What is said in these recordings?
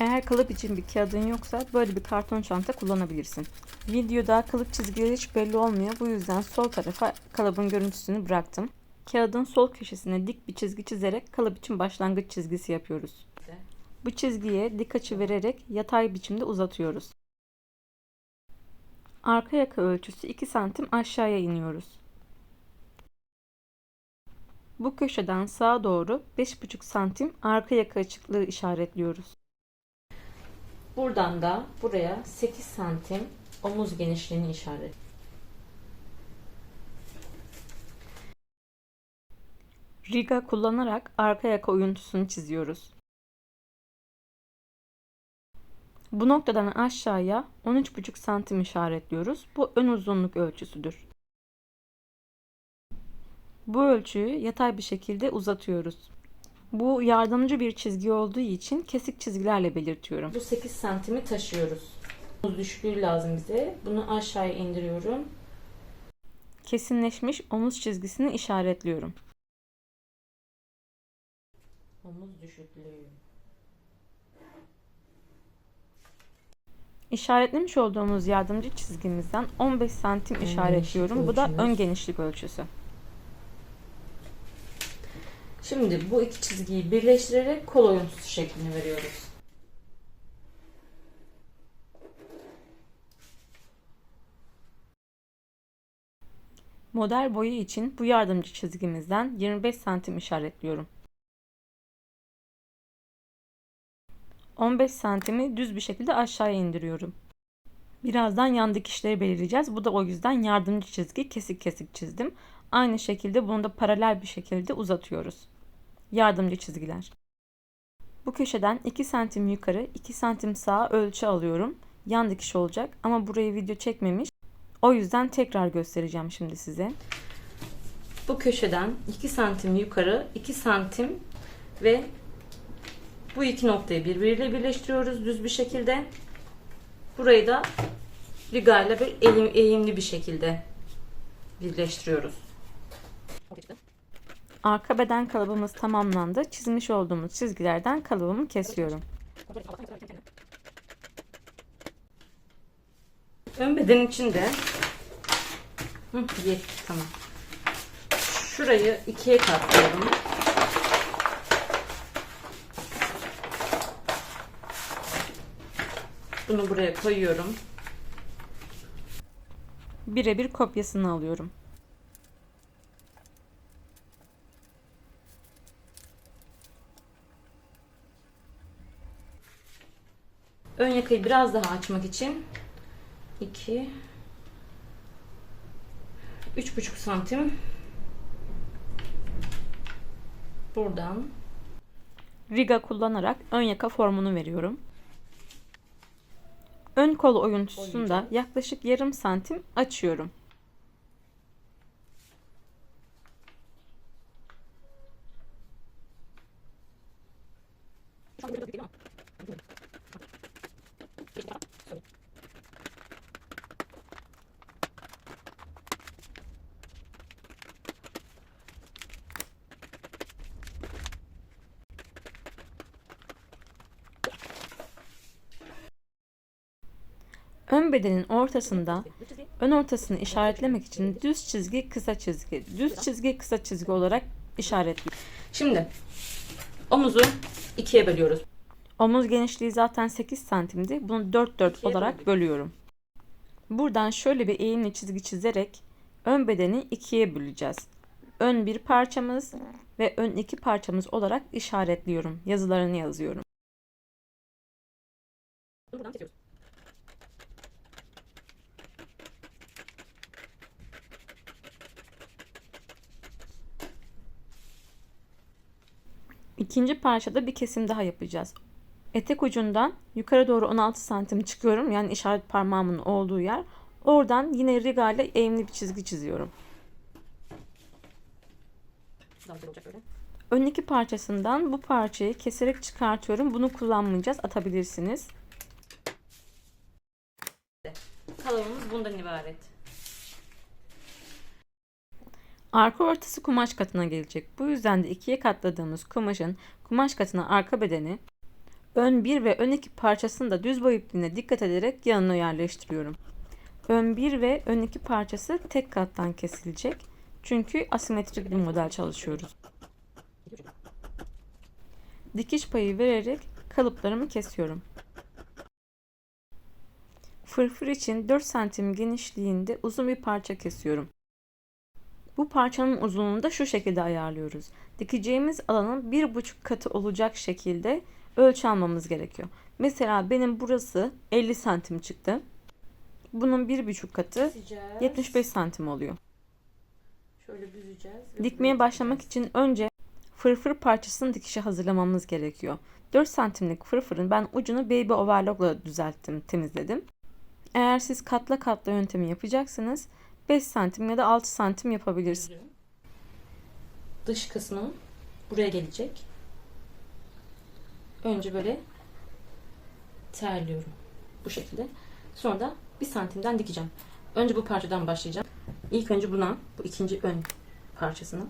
Eğer kalıp için bir kağıdın yoksa böyle bir karton çanta kullanabilirsin. Videoda kalıp çizgileri hiç belli olmuyor. Bu yüzden sol tarafa kalıbın görüntüsünü bıraktım. Kağıdın sol köşesine dik bir çizgi çizerek kalıp için başlangıç çizgisi yapıyoruz. Bu çizgiye dik açı vererek yatay biçimde uzatıyoruz. Arka yaka ölçüsü 2 santim aşağıya iniyoruz. Bu köşeden sağa doğru 5,5 santim arka yaka açıklığı işaretliyoruz. Buradan da buraya 8 santim omuz genişliğini işaret. Riga kullanarak arka yaka oyuntusunu çiziyoruz. Bu noktadan aşağıya 13,5 santim işaretliyoruz. Bu ön uzunluk ölçüsüdür. Bu ölçüyü yatay bir şekilde uzatıyoruz. Bu yardımcı bir çizgi olduğu için kesik çizgilerle belirtiyorum. Bu 8 santimi taşıyoruz. Omuz düşüklüğü lazım bize. Bunu aşağıya indiriyorum. Kesinleşmiş omuz çizgisini işaretliyorum. Omuz düşüklüğü. İşaretlemiş olduğumuz yardımcı çizgimizden 15 santim işaretliyorum. Bu da ön genişlik ölçüsü. Şimdi bu iki çizgiyi birleştirerek kol oyuntusu şeklini veriyoruz. Model boyu için bu yardımcı çizgimizden 25 santim işaretliyorum. 15 santimi düz bir şekilde aşağıya indiriyorum. Birazdan yan dikişleri belirleyeceğiz. Bu da o yüzden yardımcı çizgi kesik kesik çizdim. Aynı şekilde bunu da paralel bir şekilde uzatıyoruz. Yardımcı çizgiler. Bu köşeden 2 santim yukarı 2 santim sağa ölçü alıyorum. Yan dikiş olacak ama burayı video çekmemiş. O yüzden tekrar göstereceğim şimdi size. Bu köşeden 2 santim yukarı 2 santim ve bu iki noktayı birbiriyle birleştiriyoruz düz bir şekilde. Burayı da rigayla bir eğim, eğimli bir şekilde birleştiriyoruz. Arka beden kalıbımız tamamlandı. Çizmiş olduğumuz çizgilerden kalıbımı kesiyorum. Ön beden için de Hı, yetti tamam. Şurayı ikiye katlıyorum. Bunu buraya koyuyorum. Birebir kopyasını alıyorum. Ön yakayı biraz daha açmak için 2 3,5 santim buradan riga kullanarak ön yaka formunu veriyorum. Ön kol oyuntusunu da yaklaşık yarım santim açıyorum. Ön bedenin ortasında ön ortasını işaretlemek için düz çizgi kısa çizgi, düz çizgi kısa çizgi olarak işaretliyorum. Şimdi omuzu ikiye bölüyoruz. Omuz genişliği zaten 8 santimdi. Bunu 4 4 olarak bölüyorum. Buradan şöyle bir eğimli çizgi çizerek ön bedeni ikiye böleceğiz. Ön bir parçamız ve ön iki parçamız olarak işaretliyorum. Yazılarını yazıyorum. Buradan kesiyoruz. İkinci parçada bir kesim daha yapacağız. Etek ucundan yukarı doğru 16 santim çıkıyorum. Yani işaret parmağımın olduğu yer. Oradan yine riga ile eğimli bir çizgi çiziyorum. Daha güzel olacak böyle. Ön iki parçasından bu parçayı keserek çıkartıyorum. Bunu kullanmayacağız. Atabilirsiniz. Kalıbımız bundan ibaret. Arka ortası kumaş katına gelecek. Bu yüzden de ikiye katladığımız kumaşın kumaş katına arka bedeni, Ön 1 ve ön 2 parçasını da düz boy ipliğine dikkat ederek yanına yerleştiriyorum. Ön 1 ve ön 2 parçası tek kattan kesilecek. Çünkü asimetrik bir model çalışıyoruz. Dikiş payı vererek kalıplarımı kesiyorum. Fırfır için 4 santim genişliğinde uzun bir parça kesiyorum. Bu parçanın uzunluğunu da şu şekilde ayarlıyoruz. Dikeceğimiz alanın bir buçuk katı olacak şekilde ölçü almamız gerekiyor. Mesela benim burası 50 santim çıktı. Bunun bir buçuk katı Keseceğiz. 75 santim oluyor. Şöyle büzeceğiz. Dikmeye başlamak için önce fırfır parçasının dikişi hazırlamamız gerekiyor. 4 santimlik fırfırın ben ucunu baby overlockla düzelttim, temizledim. Eğer siz katla katla yöntemi yapacaksanız 5 santim ya da 6 santim yapabilirsiniz. Düzüyorum. Dış kısmı buraya gelecek. Önce böyle terliyorum. Bu şekilde. Sonra da bir santimden dikeceğim. Önce bu parçadan başlayacağım. İlk önce buna, bu ikinci ön parçasını,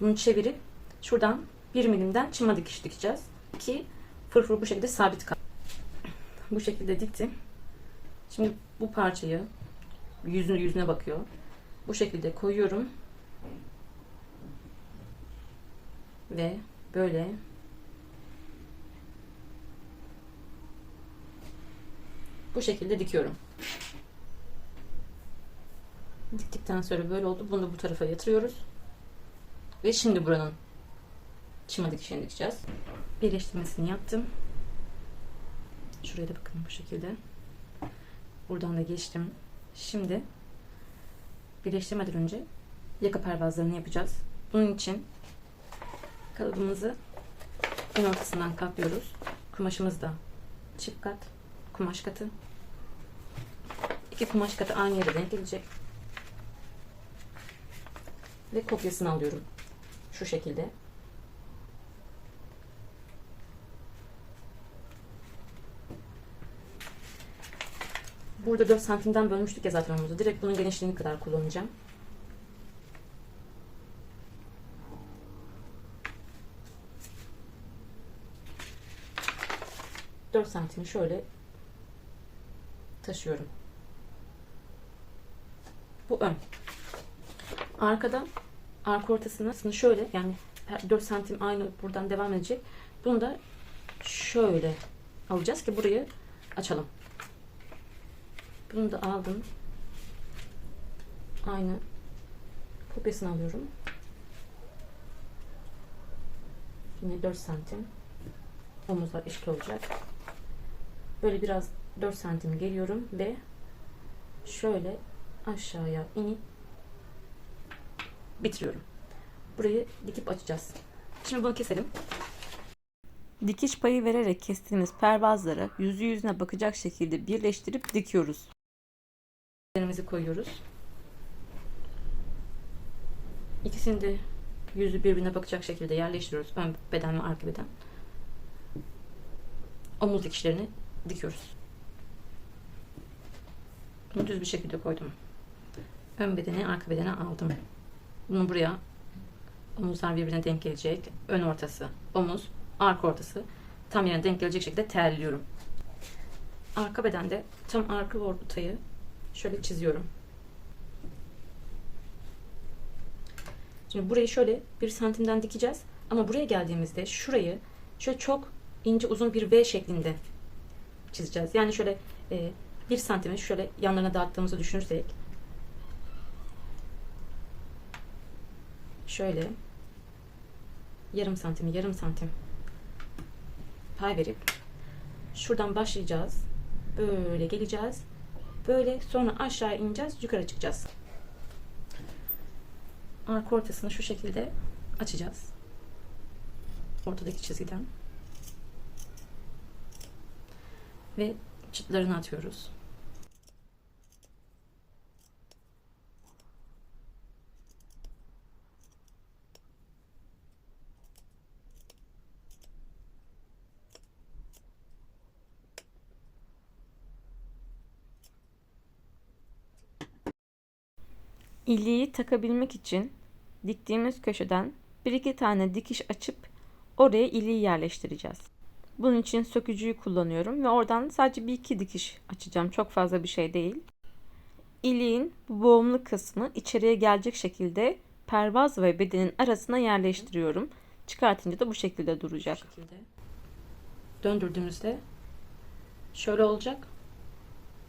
bunu çevirip şuradan bir milimden çıma dikiş dikeceğiz. Ki fırfır bu şekilde sabit kal. Bu şekilde diktim. Şimdi bu parçayı yüzüne yüzüne bakıyor. Bu şekilde koyuyorum. Ve böyle bu şekilde dikiyorum. Diktikten sonra böyle oldu. Bunu bu tarafa yatırıyoruz. Ve şimdi buranın çıma dikişini dikeceğiz. Birleştirmesini yaptım. Şuraya da bakın bu şekilde. Buradan da geçtim. Şimdi birleştirmeden önce yaka pervazlarını yapacağız. Bunun için kalıbımızı ön ortasından katlıyoruz. Kumaşımız da çift kat, kumaş katı. İki kumaş katı aynı yere denk gelecek. Ve kopyasını alıyorum. Şu şekilde. Burada 4 santimden bölmüştük ya zaten omuzu. Direkt bunun genişliğini kadar kullanacağım. Dört santimi şöyle taşıyorum. Bu ön. Arkada arka ortasını şöyle yani 4 santim aynı buradan devam edecek. Bunu da şöyle alacağız ki burayı açalım. Bunu da aldım. Aynı kopyasını alıyorum. Yine 4 santim. Omuzlar eşit olacak. Böyle biraz 4 santim geliyorum ve şöyle aşağıya inip bitiriyorum. Burayı dikip açacağız. Şimdi bunu keselim. Dikiş payı vererek kestiğimiz pervazları yüzü yüzüne bakacak şekilde birleştirip dikiyoruz. Üzerimizi koyuyoruz. İkisini de yüzü birbirine bakacak şekilde yerleştiriyoruz. Ön beden ve arka beden. Omuz dikişlerini dikiyoruz. Bunu düz bir şekilde koydum. Ön bedeni arka bedene aldım. Bunu buraya omuzlar birbirine denk gelecek. Ön ortası, omuz, arka ortası tam yerine denk gelecek şekilde terliyorum. Arka bedende tam arka ortayı şöyle çiziyorum. Şimdi burayı şöyle bir santimden dikeceğiz. Ama buraya geldiğimizde şurayı şöyle çok ince uzun bir V şeklinde çizeceğiz. Yani şöyle e, bir santimi şöyle yanlarına dağıttığımızı düşünürsek şöyle yarım santimi yarım santim pay verip şuradan başlayacağız. Böyle geleceğiz. Böyle sonra aşağı ineceğiz. Yukarı çıkacağız. Arka ortasını şu şekilde açacağız. Ortadaki çizgiden. Ve çıtlarını atıyoruz. İliği takabilmek için diktiğimiz köşeden bir iki tane dikiş açıp oraya iliği yerleştireceğiz. Bunun için sökücüyü kullanıyorum ve oradan sadece bir iki dikiş açacağım. Çok fazla bir şey değil. İliğin bu boğumlu kısmı içeriye gelecek şekilde pervaz ve bedenin arasına yerleştiriyorum. Çıkartınca da bu şekilde duracak. Bu şekilde. Döndürdüğümüzde şöyle olacak.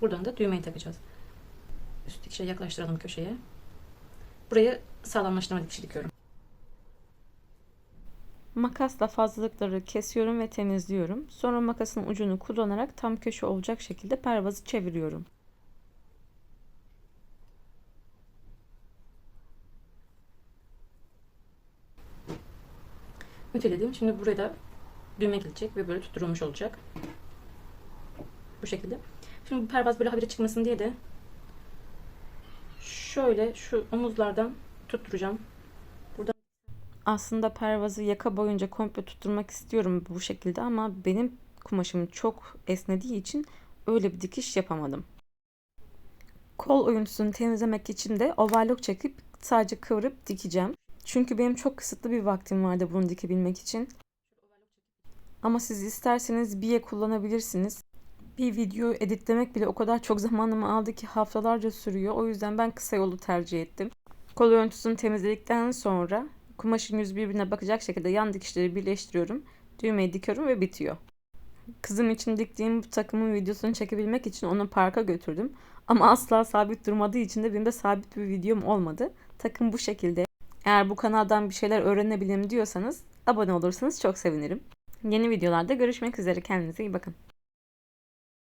Buradan da düğmeyi takacağız. Üst dikişe yaklaştıralım köşeye. Buraya sağlamlaştırma dikişi dikiyorum. Makasla fazlalıkları kesiyorum ve temizliyorum. Sonra makasın ucunu kullanarak tam köşe olacak şekilde pervazı çeviriyorum. Üteledim. Şimdi buraya da düğme gelecek ve böyle tutturulmuş olacak. Bu şekilde. Şimdi bu pervaz böyle habire çıkmasın diye de şöyle şu omuzlardan tutturacağım. Aslında pervazı yaka boyunca komple tutturmak istiyorum bu şekilde ama benim kumaşım çok esnediği için öyle bir dikiş yapamadım. Kol oyuntusunu temizlemek için de overlock çekip sadece kıvırıp dikeceğim. Çünkü benim çok kısıtlı bir vaktim vardı bunu dikebilmek için. Ama siz isterseniz biye kullanabilirsiniz. Bir video editlemek bile o kadar çok zamanımı aldı ki haftalarca sürüyor. O yüzden ben kısa yolu tercih ettim. Kol örüntüsünü temizledikten sonra kumaşın yüz birbirine bakacak şekilde yan dikişleri birleştiriyorum. Düğmeyi dikiyorum ve bitiyor. Kızım için diktiğim bu takımın videosunu çekebilmek için onu parka götürdüm. Ama asla sabit durmadığı için de benim de sabit bir videom olmadı. Takım bu şekilde. Eğer bu kanaldan bir şeyler öğrenebilirim diyorsanız abone olursanız çok sevinirim. Yeni videolarda görüşmek üzere. Kendinize iyi bakın.